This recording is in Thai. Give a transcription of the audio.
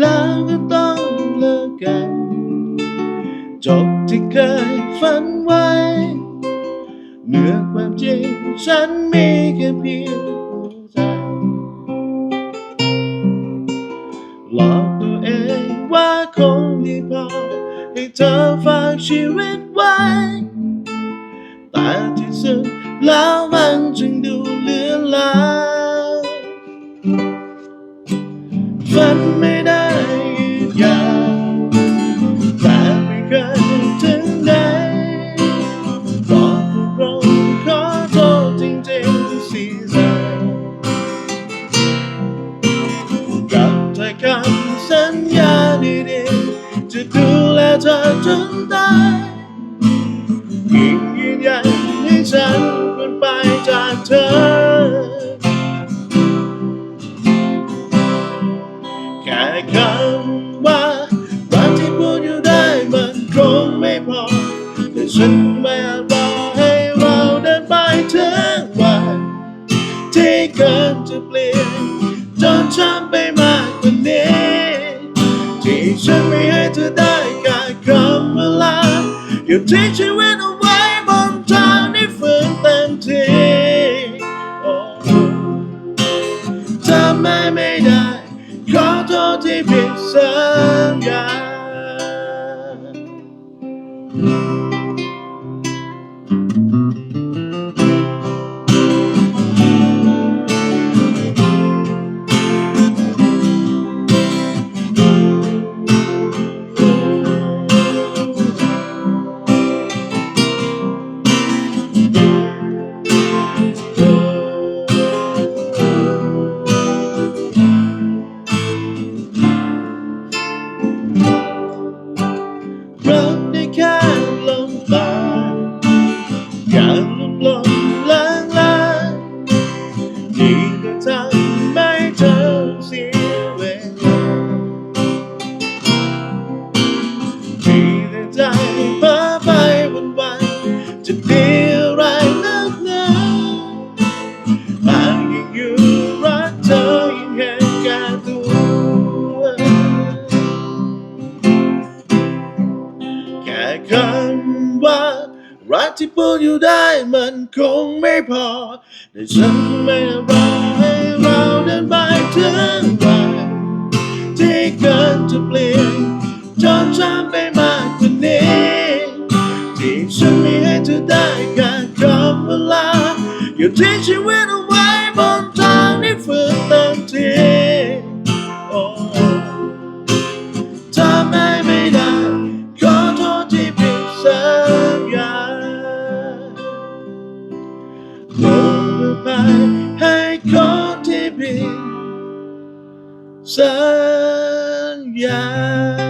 แล้วก็ต้องเลิกกัน จบที่เคยฝันไว้เมื่อความจริงฉันมีแค่เพียง คงดีพอให้เธอฝากชีวิตไว้ แต่ที่สุดแล้วมันจึงดูเลือนลางฝันไม่ได้ยืดยาวแต่ไม่เคยถึงไหนบอกตรงขอโทษจริงๆสิใจกับถ้อยคำ จนตายยิ่งยืนยันให้ฉันควรไปจากเธอ แค่คำว่ารักที่พูดอยู่ได้มันคงไม่พอ แต่ฉันไม่อาจรอให้เราเดินไปถึงวันที่เกินจะเปลี่ยนจนช้ำไปมา อยู่ที่ชีวิตเอาไว้บนทางที่ฝืนเต็มที่โอ้ทำไมไม่ได้ ขอโทษที่ผิดสัญญา รักได้แค่ลมปากอย่างลมลมล้างล้างที่จะทำให้เธอเสียเวลามีแต่ใจเพ้อไปวันวันจะดีอะไรนักหนา ค่คำว่า รักที่พูดอยู่ได้มันคงไม่พอแต่ฉันไม่รอให้เราเดินไปถึงวันที่เกินจะเปลี่ยนจนช้ำไปมากกว่านี้ที่ฉันไม่ให้เธอได้แค่คำว่าลาอยู่ที่ชีวิต มายให้ของที่ผิดสัญญา